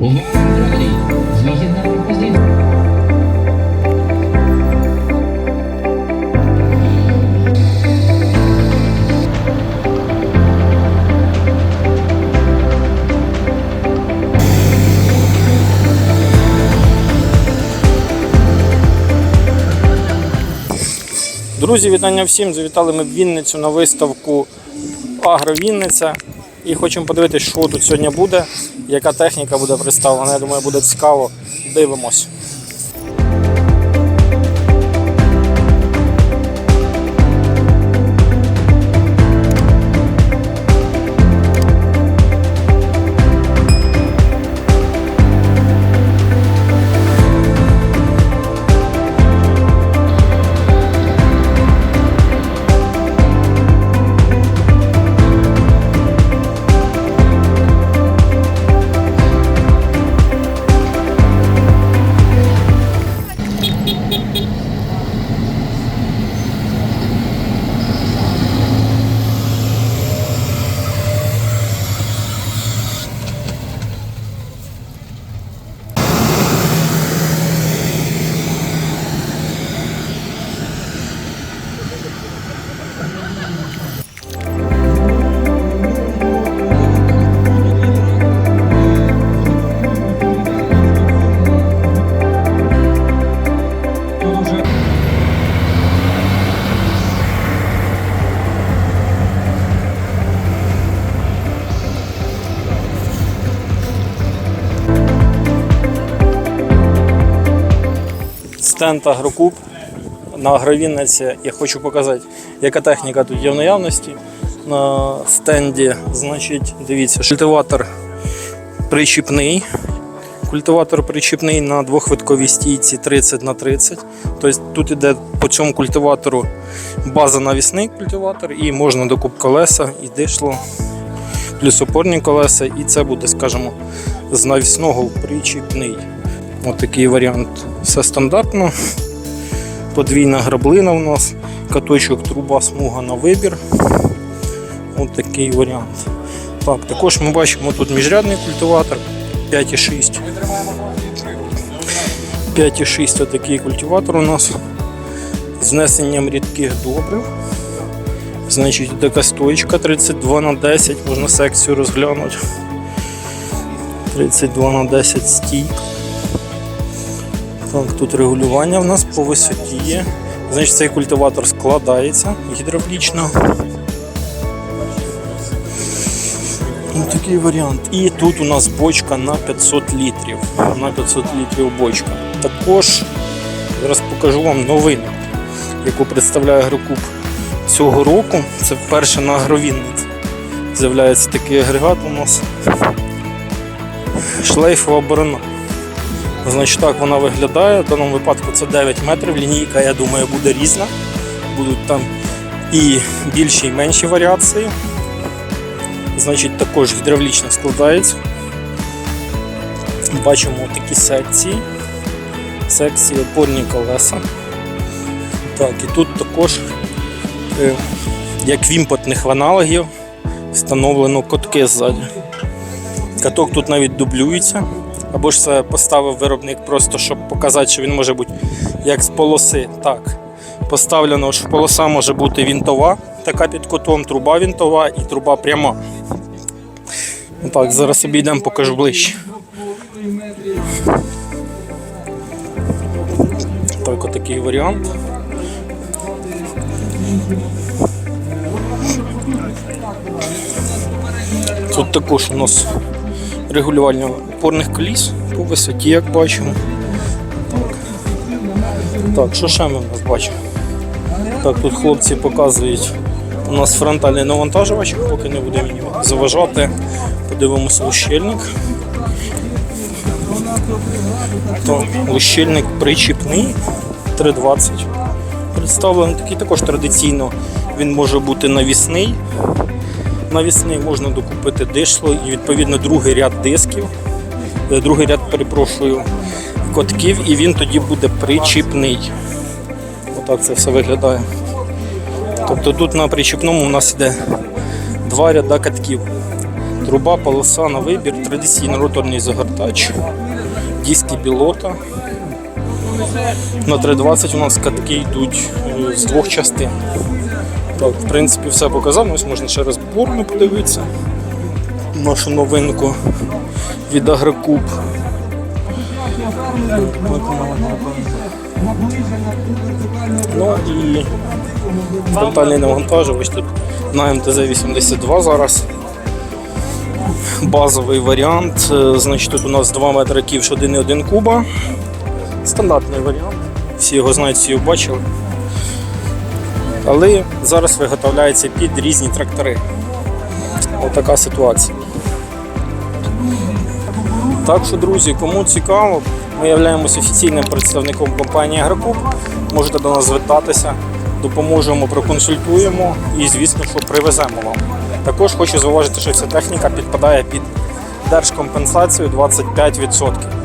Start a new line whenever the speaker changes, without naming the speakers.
Друзі, вітання всім! Завітали ми в Вінницю на виставку Агро Вінниця. І хочемо подивитися, що тут сьогодні буде, яка техніка буде представлена. Я думаю, буде цікаво. Дивимось. Стенд Агрокуб на Агровінниці. Я хочу показати, яка техніка тут є в наявності. На стенді, значить, дивіться, культиватор причіпний. Культиватор причіпний на двохвитковій стійці 30 на 30. Тобто тут іде по цьому культиватору база навісний культиватор і можна докуп колеса і дишло, плюс опорні колеса, і це буде, скажімо, з навісного причіпний. Ось такий варіант. Все стандартно. Подвійна граблина у нас, каточок, труба, смуга на вибір. Ось такий варіант. Так, також ми бачимо тут міжрядний культиватор 5,6. 5,6 отакий культиватор у нас з внесенням рідких добрив. Значить, така стоїчка 32 на 10, можна секцію розглянути. 32 на 10 стійк. Так, тут регулювання в нас по висоті є. Значить, цей культиватор складається гідравлічно. Ось такий варіант. І тут у нас бочка на 500 літрів. На 500 літрів бочка. Також зараз покажу вам новину, яку представляє Агрокуб цього року. Це вперше на Агровінниці. З'являється такий агрегат у нас. Шлейфова борона. Значить, так вона виглядає. В даному випадку це 9 метрів. Лінійка, я думаю, буде різна. Будуть там і більші, і менші варіації. Значить, також гідравлічно складається. Бачимо такі секції. Секції опорні колеса. Так, і тут також, е, як в імпортних аналогів, встановлено котки ззаді. Каток тут навіть дублюється. Або ж це поставив виробник просто, щоб показати, що він може бути як з полоси. Так. Поставлено, що полоса може бути вінтова, така під кутом, труба вінтова і труба пряма. Так, зараз обійдемо, покажу ближче. Так, отакий варіант. Тут також у нас регулювання опорних коліс по висоті, як бачимо. Так, так що ще ми в нас бачимо? Так, тут хлопці показують у нас фронтальний навантажувач, поки не будемо заважати. Подивимося лущильник. То, лущильник причіпний 320. Представлений такий також традиційно він може бути навісний. Навісний можна докупити дишло і відповідно другий ряд дисків, другий ряд, перепрошую, котків, і він тоді буде причіпний. Отак це все виглядає. Тобто тут на причіпному у нас йде два ряда катків. Труба, полоса на вибір, традиційний роторний загортач, диски пілота. На 320 у нас катки йдуть е, з двох частин. Так, в принципі, все показав. Ось можна ще раз борну подивитися. Нашу новинку від Агрокуб. Ну і фронтальний навантажувач тут на МТЗ-82 зараз. Базовий варіант. Е, Значить, тут у нас 2 метри ківш 1,1 куба. Стандартний варіант. Всі його знають, всі його бачили. Але зараз виготовляється під різні трактори. Отака ситуація. Так що, друзі, кому цікаво, ми являємося офіційним представником компанії Агрокуб. Можете до нас звертатися, допоможемо, проконсультуємо і, звісно, що привеземо вам. Також хочу зауважити, що ця техніка підпадає під держкомпенсацію 25%.